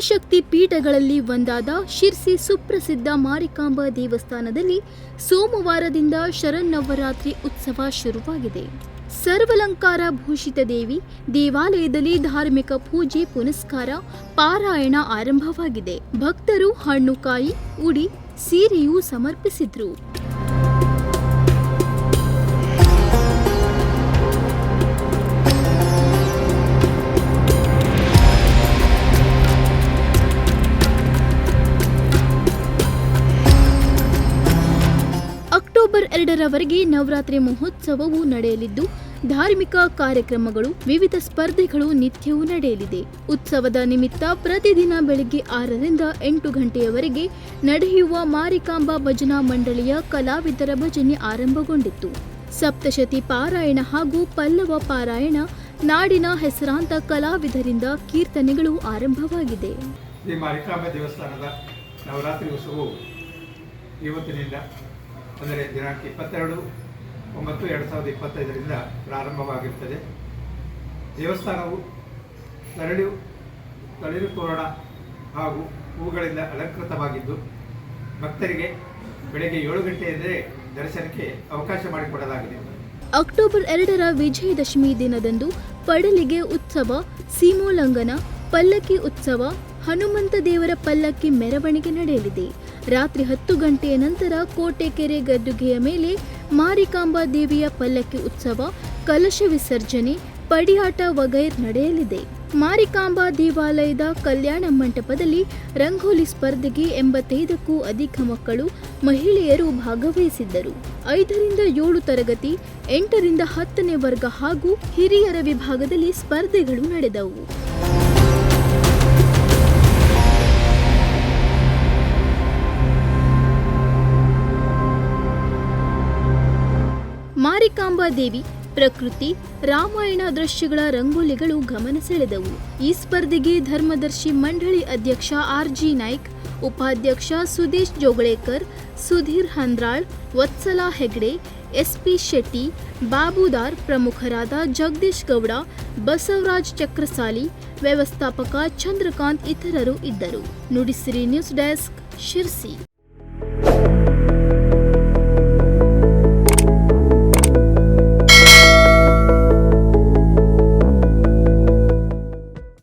ಶಿವಶಕ್ತಿ ಪೀಠಗಳಲ್ಲಿ ಒಂದಾದ ಶಿರ್ಸಿ ಸುಪ್ರಸಿದ್ಧ ಮಾರಿಕಾಂಬಾ ದೇವಸ್ಥಾನದಲ್ಲಿ ಸೋಮವಾರದಿಂದ ಶರನ್ನವರಾತ್ರಿ ಉತ್ಸವ ಶುರುವಾಗಿದೆ. ಸರ್ವಲಂಕಾರ ಭೂಷಿತ ದೇವಿ, ದೇವಾಲಯದಲ್ಲಿ ಧಾರ್ಮಿಕ ಪೂಜೆ ಪುನಸ್ಕಾರ, ಪಾರಾಯಣ ಆರಂಭವಾಗಿದೆ. ಭಕ್ತರು ಹಣ್ಣು ಕಾಯಿ, ಉಡಿ, ಸೀರೆಯೂ ಸಮರ್ಪಿಸಿದ್ರು. ಎರಡರವರೆಗೆ ನವರಾತ್ರಿ ಮಹೋತ್ಸವವು ನಡೆಯಲಿದ್ದು, ಧಾರ್ಮಿಕ ಕಾರ್ಯಕ್ರಮಗಳು, ವಿವಿಧ ಸ್ಪರ್ಧೆಗಳು ನಿತ್ಯವೂ ನಡೆಯಲಿದೆ. ಉತ್ಸವದ ನಿಮಿತ್ತ ಪ್ರತಿದಿನ ಬೆಳಗ್ಗೆ ಆರರಿಂದ ಎಂಟು ಗಂಟೆಯವರೆಗೆ ನಡೆಯುವ ಮಾರಿಕಾಂಬಾ ಭಜನಾ ಮಂಡಳಿಯ ಕಲಾವಿದರ ಭಜನೆ ಆರಂಭಗೊಂಡಿತ್ತು. ಸಪ್ತಶತಿ ಪಾರಾಯಣ ಹಾಗೂ ಪಲ್ಲವ ಪಾರಾಯಣ, ನಾಡಿನ ಹೆಸರಾಂತ ಕಲಾವಿದರಿಂದ ಕೀರ್ತನೆಗಳು ಆರಂಭವಾಗಿದೆ. ಶ್ರೀ ಮಾರಿಕಾಂಬ ದೇವಸ್ಥಾನದ ನವರಾತ್ರಿ ಉತ್ಸವವು ಇವತ್ತಿನಿಂದ ಅಂದರೆ ದಿನಾಂಕ ಇಪ್ಪತ್ತೆರಡು, ಒಂಬತ್ತು ಎರಡು ಸಾವಿರದ ಇಪ್ಪತ್ತೈದರಿಂದ ಪ್ರಾರಂಭವಾಗಿರುತ್ತದೆ ದೇವಸ್ಥಾನವು ತರಳು, ತಳಿರು ತೋರಣ ಹಾಗೂ ಹೂಗಳಿಂದ ಅಲಂಕೃತವಾಗಿದ್ದು, ಭಕ್ತರಿಗೆ ಬೆಳಗ್ಗೆ ಏಳು ಗಂಟೆಯಂದರೆ ದರ್ಶನಕ್ಕೆ ಅವಕಾಶ ಮಾಡಿಕೊಡಲಾಗಿದೆ. ಅಕ್ಟೋಬರ್ ಎರಡರ ವಿಜಯದಶಮಿ ದಿನದಂದು ಪಡಲಿಗೆ ಉತ್ಸವ, ಸೀಮೋಲ್ಲಂಘನ, ಪಲ್ಲಕ್ಕಿ ಉತ್ಸವ, ಹನುಮಂತ ದೇವರ ಪಲ್ಲಕ್ಕಿ ಮೆರವಣಿಗೆ ನಡೆಯಲಿದೆ. ರಾತ್ರಿ ಹತ್ತು ಗಂಟೆಯ ನಂತರ ಕೋಟೆಕೆರೆ ಗದ್ದುಗೆಯ ಮೇಲೆ ಮಾರಿಕಾಂಬಾ ದೇವಿಯ ಪಲ್ಲಕ್ಕಿ ಉತ್ಸವ, ಕಲಶ ವಿಸರ್ಜನೆ, ಪಡಿಯಾಟ ವಗೈರ್ ನಡೆಯಲಿದೆ. ಮಾರಿಕಾಂಬಾ ದೇವಾಲಯದ ಕಲ್ಯಾಣ ಮಂಟಪದಲ್ಲಿ ರಂಗೋಲಿ ಸ್ಪರ್ಧೆಗೆ ಎಂಬತ್ತೈದಕ್ಕೂ ಅಧಿಕ ಮಕ್ಕಳು, ಮಹಿಳೆಯರು ಭಾಗವಹಿಸಿದ್ದರು. ಐದರಿಂದ ಏಳು ತರಗತಿ, ಎಂಟರಿಂದ ಹತ್ತನೇ ವರ್ಗ ಹಾಗೂ ಹಿರಿಯರ ವಿಭಾಗದಲ್ಲಿ ಸ್ಪರ್ಧೆಗಳು ನಡೆದವು. ಮಾರಿಕಾಂಬಾ ದೇವಿ, ಪ್ರಕೃತಿ, ರಾಮಾಯಣ ದೃಶ್ಯಗಳ ರಂಗೋಲಿಗಳು ಗಮನ ಸೆಳೆದವು. ಈ ಸ್ಪರ್ಧೆಗೆ ಧರ್ಮದರ್ಶಿ ಮಂಡಳಿ ಅಧ್ಯಕ್ಷ ಆರ್ ಜಿ ನಾಯ್ಕ್, ಉಪಾಧ್ಯಕ್ಷ ಸುದೇಶ್ ಜೋಗಳೇಕರ್, ಸುಧೀರ್ ಹಂದ್ರಾಳ್, ವತ್ಸಲಾ ಹೆಗ್ಡೆ, ಎಸ್ಪಿ ಶೆಟ್ಟಿ, ಬಾಬುದಾರ್ ಪ್ರಮುಖರಾದ ಜಗದೀಶ್ ಗೌಡ, ಬಸವರಾಜ್ ಚಕ್ರಸಾಲಿ, ವ್ಯವಸ್ಥಾಪಕ ಚಂದ್ರಕಾಂತ್ ಇತರರು ಇದ್ದರು. Nudisiri news desk Sirsi.